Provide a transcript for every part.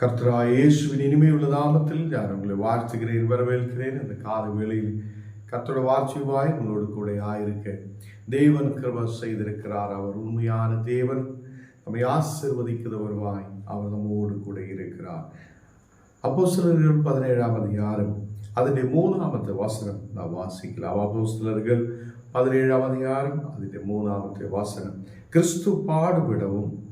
கர்த்தரா கர்த்தராயேசுவின் இனிமையுள்ள நாமத்தில் நான் உங்களை வாழ்த்துகிறேன் வரவேற்கிறேன். அந்த கால வேளையில் கர்த்தரோட வாட்சிவாய் உங்களோடு கூட ஆயிருக்க. தேவன் கிருப செய்திருக்கிறார். அவர் உண்மையான தேவன். நம்மை ஆசிர்வதிக்கிறவருமாய் அவர் நம்மோடு கூட இருக்கிறார். அப்போ சிலர்கள் பதினேழாம் அதிகாரம். அதனுடைய மூணாமത്തെ வசனம் நான் வாசிக்கலாம். அப்போ சிலர்கள் பதினேழாம் அதிகாரம் அதனுடைய மூணாமത്തെ வசனம். கிறிஸ்து பாடுபடவும்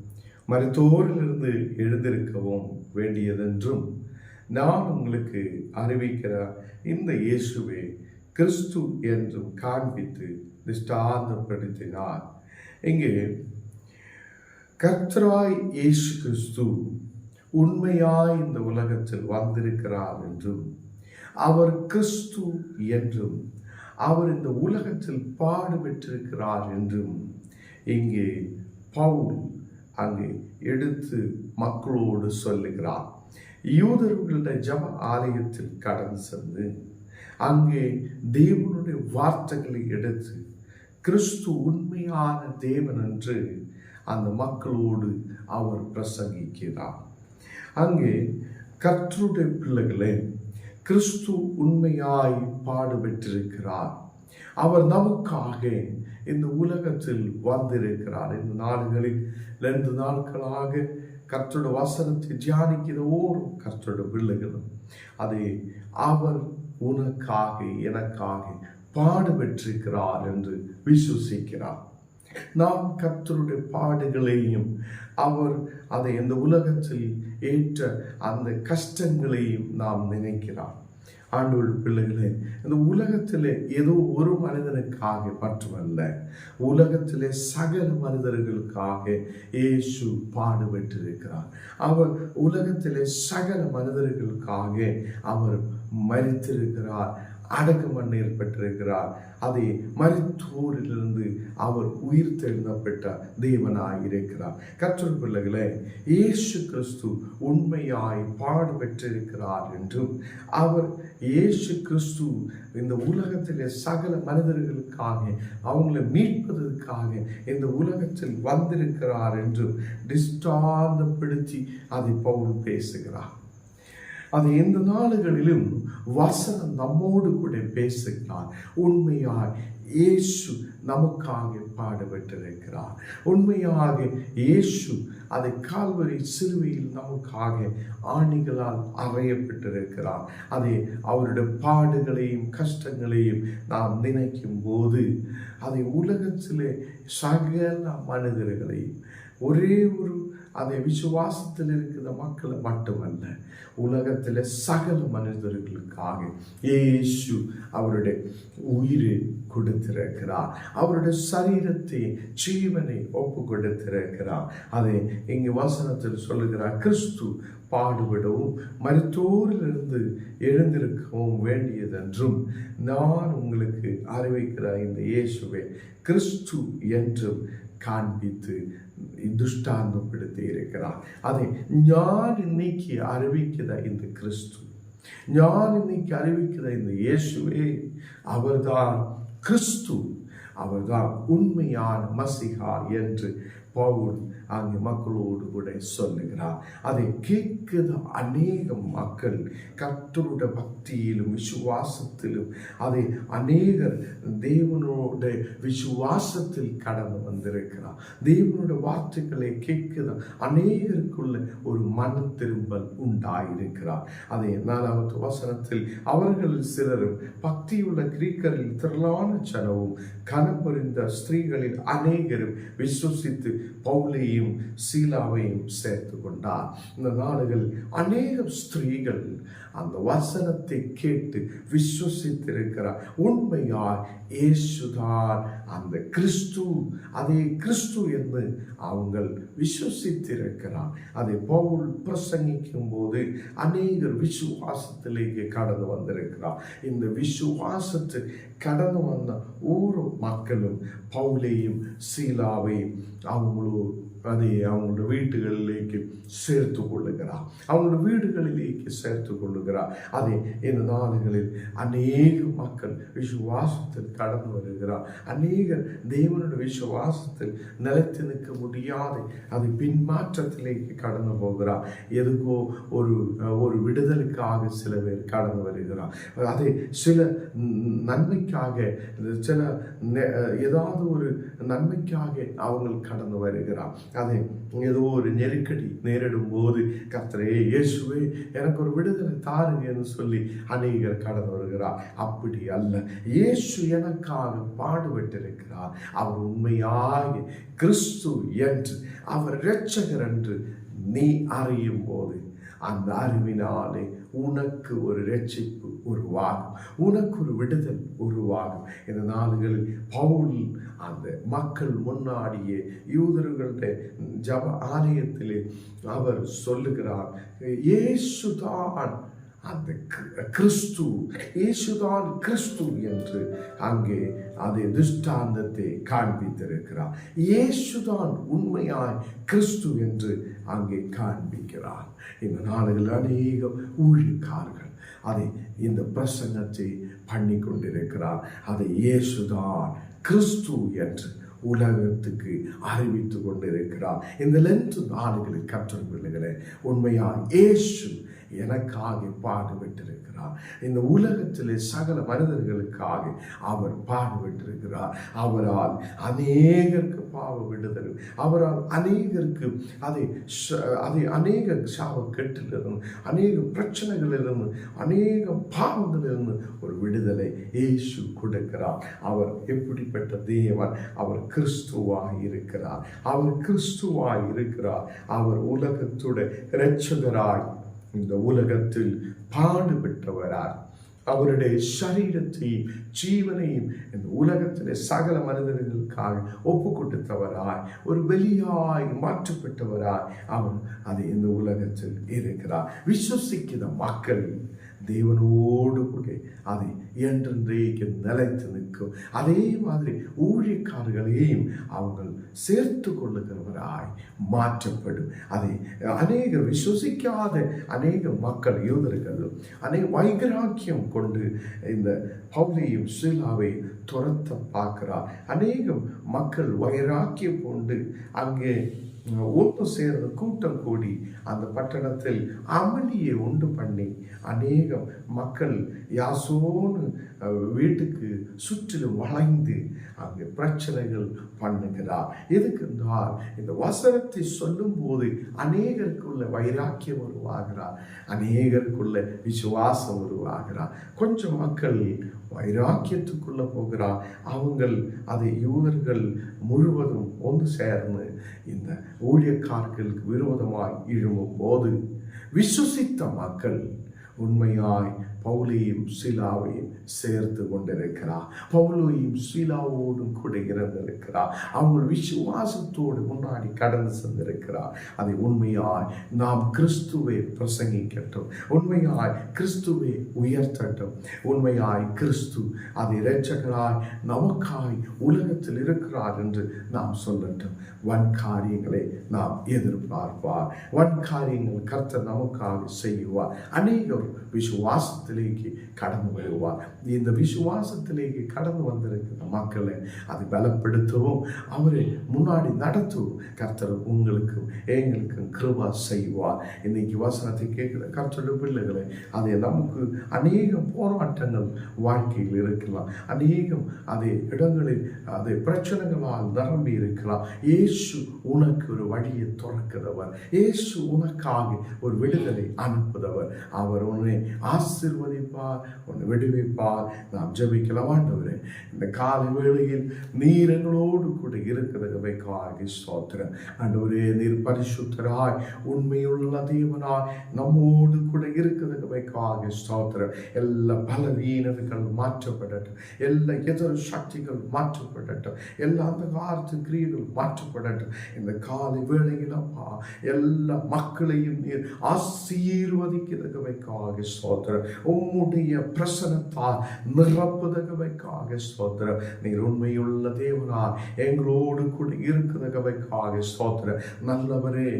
மருத்துவரிலிருந்து எழுந்திருக்கவும் வேண்டியதென்றும் நான் உங்களுக்கு அறிவிக்கிற இந்த இயேசுவே கிறிஸ்து என்றும் காண்பித்து திஷ்டாந்தப்படுத்தினார். இங்கே கர்த்தராய் இயேசு கிறிஸ்து உண்மையாய் இந்த உலகத்தில் வந்திருக்கிறார் என்றும் அவர் கிறிஸ்து என்றும் அவர் இந்த உலகத்தில் பாடுபெற்றிருக்கிறார் என்றும் இங்கே பவுல் அங்கே எடுத்து மக்களோடு சொல்லுகிறார். யூதர்களுடைய ஜப ஆலயத்தில் கடந்து சென்று அங்கே தேவனுடைய வார்த்தைகளை எடுத்து கிறிஸ்து உண்மையான தேவன் என்று அந்த மக்களோடு அவர் பிரசங்கிக்கிறார். அங்கே கர்த்தருடைய பிள்ளைகளே கிறிஸ்து உண்மையாய் பாடுபட்டிருக்கிறார். அவர் நமக்காக இந்த உலகத்தில் வந்திருக்கிறார் இந்த நாடுகளில் ரெண்டு நாட்களாக கர்த்தருடைய வசனத்தை தியானிக்கிற ஓர் கர்த்தருடைய பிள்ளைகளும் அதை அவர் உனக்காக எனக்காக பாடுபெற்றிருக்கிறார் என்று விசுவசிக்கிறார். நாம் கர்த்தருடைய பாடுகளையும் அவர் அதை இந்த உலகத்தில் ஏற்ற அந்த கஷ்டங்களையும் நாம் நினைக்கிறார். ஆண்டோள் பிள்ளைகளே இந்த உலகத்திலே ஏதோ ஒரு மனிதனுக்காக மட்டுமல்ல உலகத்திலே சகல மனிதர்களுக்காக இயேசு பாடுபட்டிருக்கிறார். அவர் உலகத்திலே சகல மனிதர்களுக்காக அவர் மறித்திருக்கிறார் அடக்கம் பண்ண ஏற்பட்டிருக்கிறார் அதை மருத்துவரிலிருந்து அவர் உயிர் தெழுந்தப்பட்ட தேவனாய் இருக்கிறார். கற்றல் பிள்ளைகளே இயேசு கிறிஸ்து உண்மையாய் பாடுபெற்றிருக்கிறார் என்றும் அவர் இயேசு கிறிஸ்து இந்த உலகத்திலே சகல மனிதர்களுக்காக அவங்களை மீட்பதற்காக இந்த உலகத்தில் வந்திருக்கிறார் என்றும் டிஸ்டாந்தப்படுத்தி அதை பவுல் பேசுகிறார். அது எந்த நாடுகளிலும் வசனம் நம்மோடு கூட பேசுகிறார். உண்மையாய் இயேசு நமக்காக பாடுபட்டிருக்கிறார். உண்மையாக இயேசு அதை கால்வரி சிறுவையில் நமக்காக ஆணிகளால் அறையப்பட்டிருக்கிறார். அதை அவருடைய பாடுகளையும் கஷ்டங்களையும் நாம் நினைக்கும் போது அதை உலகத்திலே சகல மனிதர்களையும் ஒரே ஒரு அதை விசுவாசத்தில் இருக்கிற மக்களை மட்டுமல்ல உலகத்தில் சகல மனிதர்களுக்காக இயேசு அவருடைய உயிரை கொடுத்திருக்கிறார். அவருடைய சரீரத்தை ஜீவனை ஒப்பு கொடுத்திருக்கிறார் அதை இங்கு வசனத்தில் சொல்லுகிறார் கிறிஸ்து பாடுபடவும் மருத்துவரிலிருந்து எழுந்திருக்கவும் வேண்டியதென்றும் நான் உங்களுக்கு அறிவிக்கிற இந்த இயேசுவை கிறிஸ்து என்றும் காண்பித்து துஷ்டாந்தப்படுத்தி இருக்கிறார் அதை ஞான் இன்னைக்கு அறிவிக்கிற இந்த கிறிஸ்து? ஞான் இன்னைக்கு அறிவிக்கிற இந்த இயேசுவே? அவர்தான் கிறிஸ்து. அவர்தான் உண்மையான மசிகா என்று பவுல் அங்கே மக்களோடு கூட சொல்லுகிறார். அதை கேட்கிற அநேக மக்கள் கர்த்தருடைய பக்தியிலும் விசுவாசத்திலும் அதை அநேகர் தேவனோட விசுவாசத்தில் கடந்து வந்திருக்கிறார். தேவனோட வார்த்தைகளை கேட்கிற அநேகருக்குள்ள ஒரு மன திரும்பல் உண்டாயிருக்கிறார். அதை நாலாவது வசனத்தில் அவர்களில் சிலரும் பக்தியுள்ள கிரீக்கரில் திரளான ஜனவும் கனபுரிந்த ஸ்திரீகளில் அநேகரும் விசுவசித்து பவுலையும் சீலாவையும் சேர்த்து கொண்டார் இந்த நாடுகள் அநேக ஸ்திரீகள் அந்த வசனத்தை கேட்டு விசுவசித்திருக்கிறார். உண்மையாய் இயேசுதான். அந்த கிறிஸ்து அதே கிறிஸ்து என்று அவங்கள் விசுவசித்திருக்கிறார். அதை பவுல் பிரசங்கிக்கும் போது அநேகர் விசுவாசத்திலேயே கடந்து வந்திருக்கிறார். இந்த விசுவாசத்தில் கடந்து வந்த ஒவ்வொரு மக்களும் பவுலையும் சீலாவையும் அவங்களோ அதை அவங்களோட வீட்டுகளிலேக்கு சேர்த்து கொள்ளுகிறார். அவங்களோட வீடுகளிலேக்கு சேர்த்து கொள்ளுகிறார். அதை இந்த நாடுகளில் அநேக மக்கள் விசுவாசத்தில் கடந்து வருகிறார் அநேக தேவனுடைய விசுவாசத்தில் நிலைத்து நிற்க முடியாது அது பின்மாற்றத்திலேக்கு கடந்து போகிறார் எதுக்கோ ஒரு ஒரு விடுதலுக்காக சில பேர் கடந்து வருகிறார் அதை சில ந- நன்மைக்காக சில நெ- ஏதாவது ஒரு நன்மைக்காக அவங்க கடந்து வருகிறார் அதை ஏதோ ஒரு நெருக்கடி நேரிடும் போது கர்த்தரே இயேசுவே எனக்கு ஒரு விடுதலை தாருங்க என்று சொல்லி அநேகர் கடந்து வருகிறார். அப்படி அல்ல. இயேசு எனக்காக பாடுபட்டிருக்கிறார். அவர் உண்மையாக கிறிஸ்து என்று அவர் இரட்சகர் என்று நீ அறியும் போது அந்த அறிவினாலே உனக்கு ஒரு ரட்சிப்பு உருவாகும். உனக்கு ஒரு விடுதல் உருவாகும். இந்த நாடுகளில் பவுல் அந்த மக்கள் முன்னாடியே யூதர்களுடைய ஜப ஆலயத்திலே அவர் சொல்லுகிறார் இயேசுதான் அந்த கிறிஸ்து- கிறிஸ்து இயேசுதான் கிறிஸ்து என்று அங்கே அதை திருஷ்டாந்தத்தை காண்பித்திருக்கிறார். இயேசுதான் உண்மையாய் கிறிஸ்து என்று அங்கே காண்பிக்கிறார். இந்த நாடுகள் அநேக ஊழியக்காரர்கள் அதை இந்த பிரசங்கத்தை பண்ணி கொண்டிருக்கிறார் அதை இயேசுதான் கிறிஸ்து என்று உலகத்துக்கு அறிவித்து கொண்டிருக்கிறார். இந்த லென்த் நாடுகளில் கற்றல் பிள்ளைகளை உண்மையாக இயேசு எனக்காக பாடுபட்டிருக்கிறார். இந்த உலகத்திலே சகல மனிதர்களுக்காக அவர் பாடுபட்டிருக்கிறார். அவரால் அநேகருக்கு பாவ விடுதல் அவரால் அநேகருக்கு அதை அதை அநேக சாவ கெட்டிலிருந்து அநேக பிரச்சனைகளிலிருந்து அநேக பாவங்களிலிருந்து ஒரு விடுதலை இயேசு கொடுக்கிறார். அவர் எப்படிப்பட்ட தேவன்? அவர் கிறிஸ்துவாக இருக்கிறார். அவர் கிறிஸ்துவாக இருக்கிறார். அவர் உலகத்துடைய இரட்சகராய் இந்த உலகத்தில் பாடுபட்டவரார் அவருடைய சரீரத்தையும் ஜீவனையும் இந்த உலகத்திலே சகல மனிதர்களுக்காக ஒப்பு கொடுத்தவராய் ஒரு வெளியாய் மாற்றப்பட்டவராய் அவர் அது இந்த உலகத்தில் இருக்கிறார். விசுவசிக்கிற மக்கள் தேவனோடு கூட அதை என்றென்றைக்கு நிலைத்து நிற்கும். அதே மாதிரி ஊழியக்காரர்களையும் அவங்கள் சேர்த்து கொள்ளுகிறவராய் மாற்றப்படும். அதை அநேக விசுவசிக்காத அநேக மக்கள் யூதர்களும் அநேக வைகராக்கியம் கொண்டு இந்த பவுலையும் சீலாவை துரத்த பார்க்கிறார். அநேகம் மக்கள் வைராக்கியம் கொண்டு அங்கே ஒன்று சேர்ந்து கூட்டம் கூடி அந்த பட்டணத்தில் அமளியை உண்டு பண்ணி அநேகம் மக்கள் யாசோன்னு வீட்டுக்கு சுற்றிலும் வளைந்து அங்கே பிரச்சனைகள் பண்ணுகிறார். எதுக்கு இந்த வசனத்தை சொல்லும்போது அநேகருக்குள்ள வைராக்கியம் உருவாகிறார். அநேகருக்குள்ள விசுவாசம் உருவாகிறார். கொஞ்சம் மக்கள் வைராக்கியத்துக்குள்ள போகிறார் அவங்கள் அதை யூதர்கள் முழுவதும் ஒன்று சேர்ந்து இந்த ஊழியக்காரர்களுக்கு விரோதமாய் எழும்பும் போது விசுவசித்த மக்கள் உண்மையாய் பவுலையும் சீலாவையும் சேர்த்து கொண்டிருக்கிறார். பவுலையும் சீலாவோடும் கூட இறந்திருக்கிறார். அவங்க விசுவாசத்தோடு முன்னாடி கடந்து சென்றிருக்கிறார். அதை உண்மையாய் நாம் கிறிஸ்துவை பிரசங்கிக்கட்டும். உண்மையாய் கிறிஸ்துவை உயர்த்தட்டும். உண்மையாய் கிறிஸ்து அதை இரட்சகராய் நமக்காய் உலகத்தில் இருக்கிறார் என்று நாம் சொல்லட்டும். வன் காரியங்களை நாம் எதிர்பார்ப்பார். வன் காரியங்கள் கர்த்தர் நமக்காக செய்வார். அநேகர் விசுவாசத்திலேக்கு கடந்து வருவார். இந்த விசுவாசத்திலேக்கு கடந்து வந்திருக்கிற மக்களை அதை பலப்படுத்தவும் அவரை முன்னாடி நடத்தவும் கர்த்தர் உங்களுக்கும் எங்களுக்கும் கிருபா செய்வார். இன்னைக்கு வசனத்தை கேட்குற கர்த்தருடைய பிள்ளைகளை அதை நமக்கு அநேக போராட்டங்கள் வாழ்க்கையில் இருக்கலாம். அநேகம் அதே இடங்களில் அதே பிரச்சனைகளால் நிரம்பி இருக்கலாம். இயேசு உனக்கு ஒரு வழியை திறக்கிறவர். இயேசு உனக்காக ஒரு விடுதலை அனுப்புதவர். அவர் உன்னை ஆசிர்வதிப்பார் உன்னை விடுவிப்பார் நாம் ஜெபிக்கலாம் ஆண்டவரே இந்த காலை வேளையில் நீர் எங்களோடு கூட இருக்கிறதுக்காக சோத்திரம் ஆண்டவரே நீர் பரிசுத்தராய் உண்மையுள்ள தேவனாய் நம்மோடு கூட இருக்கிறதுக்காக சோத்திரம் எல்லா பலவீனர்கள் மாற்றப்படட்டும். எல்லா எதிர் சக்திகள் மாற்றப்படட்டும். எல்லா அந்த காலத்து கிரியைகள் மாற்றப்படட்டும். இந்த காலை வேளையில் அப்பா எல்லா மக்களையும் நீர் ஆசீர்வதிக்கிறதுக்காக வைக்காக சோத்திரம் உம்முடைய பிரசனத்தால் நிரப்புதகவைக்காக ஸ்தோத்திரம். நீர் உண்மையுள்ள தேவனார் எங்களோடு கூட இருக்குதகவைக்காக ஸ்தோத்திரம். நல்லவரே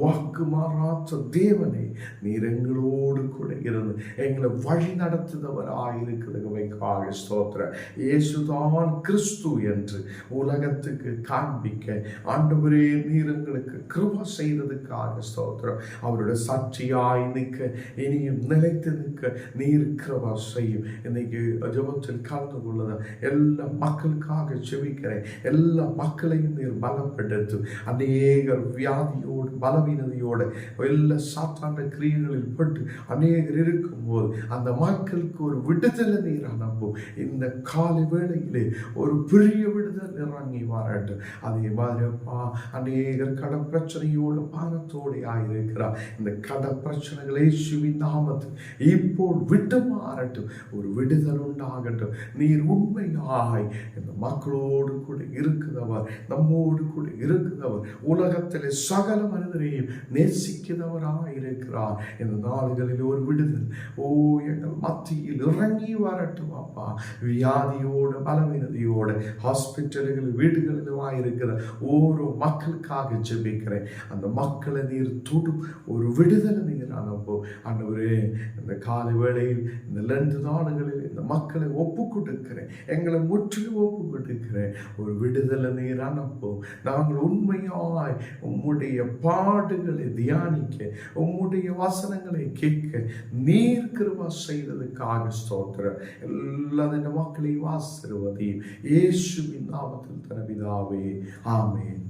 வாக்கு மாறாத்த தேவனே நீர் எங்களோடு கூட இருந்து எங்களை வழி நடத்துதவராக இருக்குதகவைக்காக ஸ்தோத்திரம். இயேசுதான் கிறிஸ்து என்று உலகத்துக்கு காண்பிக்க ஆண்டவரே நீர் எங்களுக்கு கிருப செய்ததுக்காக ஸ்தோத்திரம். அவருடைய சாட்சியாய் நிற்க இனியும் நிலைத்து நிற்க நீர் இருக்கிறவா செய்யும் இன்னைக்கு ஜபத்தில் கலந்து கொள்ளுத எல்லா மக்களுக்காக செவிக்கிறேன் எல்லா மக்களையும் நீர் பலப்படுத்து. அநேகர் வியாதியோடு பலவீனதையோடு எல்லா சாத்தாண்ட கிரியைகளில் பட்டு அநேகர் இருக்கும்போது அந்த மக்களுக்கு ஒரு விடுதலை நீர் அனுப்பும். இந்த காலை வேளையிலே ஒரு பெரிய விடுதல் இறங்கி வரட்டும். அதே மாதிரி அப்பா அநேகர் கடன் பிரச்சனையோடு பாரத்தோடு ஆயிருக்கிறார். இந்த கட பிரச்சனைகளை சுவிந்தாமத்து இப்போ விடுமாறட்டும் ஒரு விடுதல் உண்டாகட்டும். நீர் உண்மையாய் இந்த மக்களோடு கூட இருக்கிறவர் நம்மோடு கூட இருக்கிறவர் உலகத்திலே சகல மனிதரையும் நேசிக்கிறவராக இருக்கிறார். இந்த நாடுகளில் ஒரு விடுதல். ஓ எங்கள் மத்தியில் இறங்கி வரட்டும் அப்பா. வியாதியோடு பலவீனதையோடு ஹாஸ்பிட்டல்கள் வீடுகளிலுமா இருக்கிற ஓரோ மக்களுக்காக ஜெபிக்கிறேன். அந்த மக்களை நீர் தொடும். ஒரு விடுதலை அனுப்பு அனுப்பும் ஆண்டவரே இந்த காலை வேளையில் இந்த ரெண்டு நாடுகளில் இந்த மக்களை ஒப்பு கொடுக்கிறேன் எங்களை முற்றிலும் ஒப்பு கொடுக்கிறேன் ஒரு விடுதலை நீர் அனுப்பும் நாங்கள் உண்மையாய் உம்முடைய பாடுகளை தியானிக்க உம்முடைய வசனங்களை கேட்க நீர் கிருபா செய்ததுக்காக ஸ்தோத்திரம். எல்லா இந்த மக்களையும் ஆசிர்வதையும். இயேசுவின் நாமத்தில் தனவிதாவே ஆமேன்.